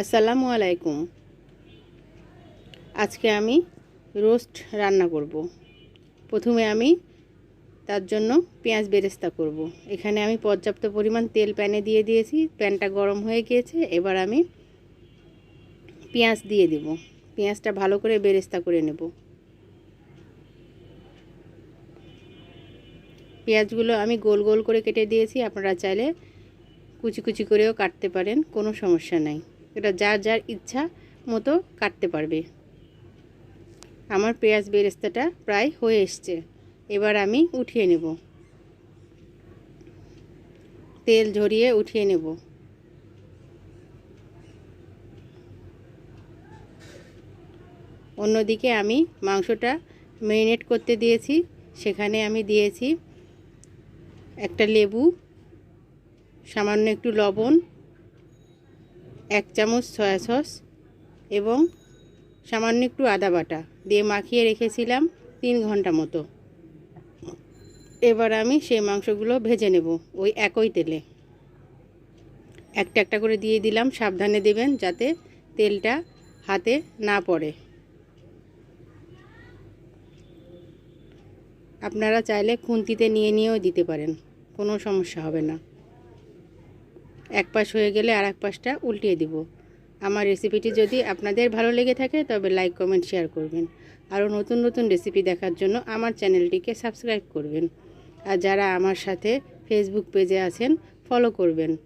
আসসালামু আলাইকুম। আজকে আমি রোস্ট রান্না করব। প্রথমে আমি তার জন্য পেঁয়াজ বেরেস্তা করব। এখানে আমি পর্যাপ্ত পরিমাণ তেল প্যানে দিয়ে দিয়েছি। প্যানটা গরম হয়ে গিয়েছে। এবার আমি পেঁয়াজ দিয়ে দেব। পেঁয়াজটা ভালো করে বেরেস্তা করে নেব। পেঁয়াজগুলো আমি গোল গোল করে কেটে দিয়েছি। আপনারা চাইলে কুচি কুচি করেও কাটতে পারেন। কোনো সমস্যা নাই। এটা যার যার ইচ্ছা মতো কাটতে পারবে। আমার পেঁয়াজ বেরেস্তাটা প্রায় হয়ে এসছে। এবার আমি উঠিয়ে নেব। তেল ঝরিয়ে উঠিয়ে নেব। অন্যদিকে আমি মাংসটা ম্যারিনেট করতে দিয়েছি। সেখানে আমি দিয়েছি একটা লেবু, সামান্য একটু লবণ এক চামচ সয়া সস এবং সামান্য একটু আদা বাটা দিয়ে মাখিয়ে রেখেছিলাম তিন ঘণ্টা মতো। এবার আমি সেই মাংসগুলো ভেজে নেব ওই একই তেলে। একটা একটা করে দিয়ে দিলাম, সাবধানে দেবেন যাতে তেলটা হাতে না পড়ে। আপনারা চাইলে খুন্তিতে নিয়ে নিয়েও দিতে পারেন, কোনো সমস্যা হবে না। এক পাশ হয়ে গেলে আর এক পাশটা উল্টিয়ে দিব। আমার রেসিপিটি যদি আপনাদের ভালো লেগে থাকে, তবে লাইক কমেন্ট শেয়ার করবেন। আরও নতুন নতুন রেসিপি দেখার জন্য আমার চ্যানেলটিকে সাবস্ক্রাইব করবেন। আর যারা আমার সাথে ফেসবুক পেজে আছেন ফলো করবেন।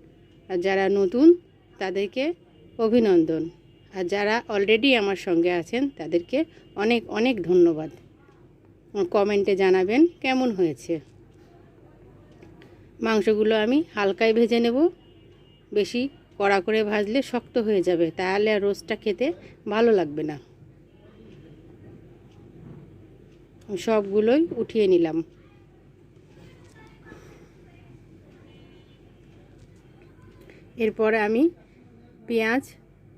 আর যারা নতুন, তাদেরকে অভিনন্দন। আর যারা অলরেডি আমার সঙ্গে আছেন, তাদেরকে অনেক অনেক ধন্যবাদ। কমেন্টে জানাবেন কেমন হয়েছে। মাংসগুলো আমি হালকায় ভেজে নেব। বেশি কড়া করে ভাজলে শক্ত হয়ে যাবে, তাহলে আর রোস্টটা খেতে ভালো লাগবে না। সবগুলোই উঠিয়ে নিলাম। এরপর আমি পেঁয়াজ,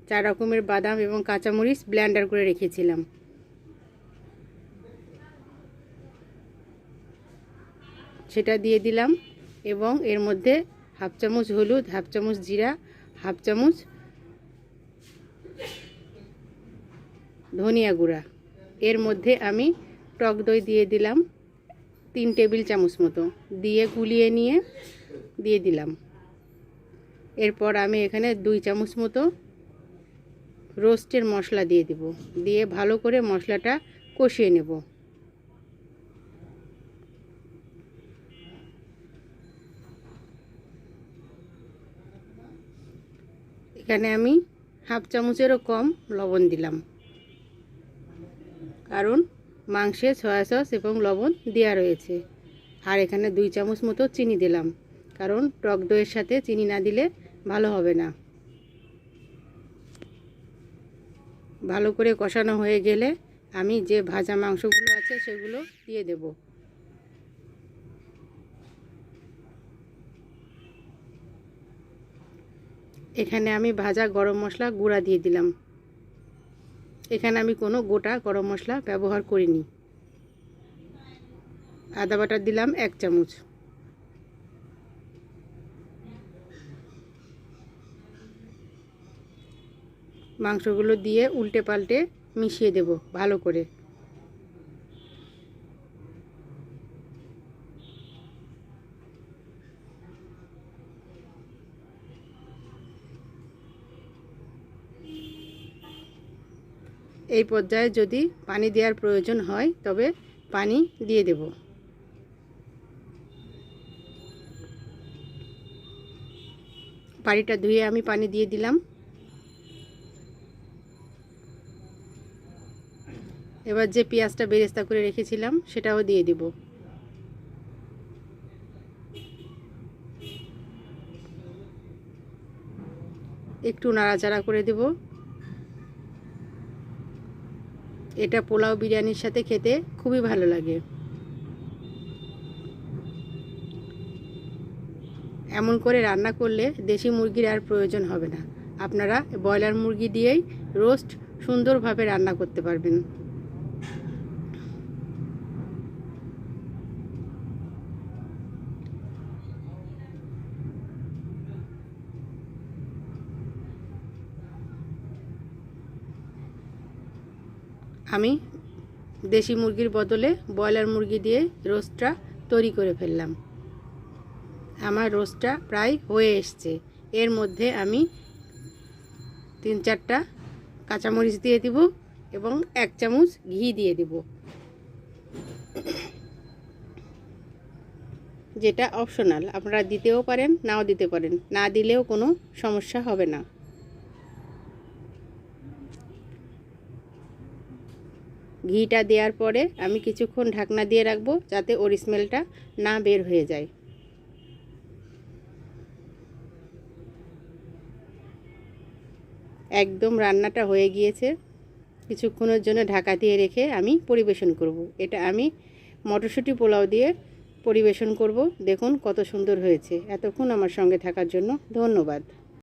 চার রকমের বাদাম এবং কাঁচামরিচ ব্ল্যান্ডার করে রেখেছিলাম। সেটা দিয়ে দিলাম এবং এর মধ্যে হাফ চামচ হলুদ, হাফ চামচ জিরা, হাফ চামচ ধনিয়া গুঁড়া। এর মধ্যে আমি টক দই দিয়ে দিলাম তিন টেবিল চামচ মতো। দিয়ে গুলিয়ে নিয়ে দিয়ে দিলাম। এরপর আমি এখানে দুই চামচ মতো রোস্টের মশলা দিয়ে দেব। দিয়ে ভালো করে মশলাটা কষিয়ে নেব। এখানে আমি হাফ চামচেরও কম লবণ দিলাম। কারণ মাংসে সয়া সস এবং লবণ দেওয়া রয়েছে। আর এখানে দুই চামচ মতো চিনি দিলাম। কারণ টক দইয়ের সাথে চিনি না দিলে ভালো হবে না। ভালো করে কষানো হয়ে গেলে আমি যে ভাজা মাংসগুলো আছে সেগুলো দিয়ে দেবো। এখানে আমি ভাজা গরম মশলা গুঁড়া দিয়ে দিলাম। এখানে আমি কোনো গোটা গরম মশলা ব্যবহার করিনি। আদা বাটা দিলাম এক চামচ। মাংসগুলো দিয়ে উল্টে পাল্টে মিশিয়ে দেব ভালো করে। এই পর্যায়ে যদি পানি দেওয়ার প্রয়োজন হয়, তবে পানি দিয়ে দেব। বাড়িটা ধুয়ে আমি পানি দিয়ে দিলাম। এবার যে পেঁয়াজটা বেরেস্তা করে রেখেছিলাম, সেটাও দিয়ে দিব। একটু নাড়াচাড়া করে দেবো। এটা পোলাও বিরিয়ানির সাথে খেতে খুবই ভালো লাগে। এমন করে রান্না করলে দেশি মুরগির আর প্রয়োজন হবে না। আপনারা ব্রয়লার মুরগি দিয়েই রোস্ট সুন্দরভাবে রান্না করতে পারবেন। আমি দেশি মুরগির বদলে ব্রয়লার মুরগি দিয়ে রোস্টটা তৈরি করে ফেললাম। আমার রোস্টটা প্রায় হয়ে এসছে। এর মধ্যে আমি তিন চারটা কাঁচামরিচ দিয়ে দিব এবং এক চামচ ঘি দিয়ে দিব। যেটা অপশনাল আপনারা দিতেও পারেন, নাও দিতে পারেন। না দিলেও কোনো সমস্যা হবে না। ঘিটা দেওয়ার পরে আমি কিছুক্ষণ ঢাকনা দিয়ে রাখব যাতে ওর স্মেলটা না বের হয়ে যায়। একদম রান্নাটা হয়ে গিয়েছে। কিছুক্ষণের জন্য ঢাকা দিয়ে রেখে আমি পরিবেশন করব। এটা আমি মটরশুঁটি পোলাও দিয়ে পরিবেশন করব। দেখুন কত সুন্দর হয়েছে। এতক্ষণ আমার সঙ্গে থাকার জন্য ধন্যবাদ।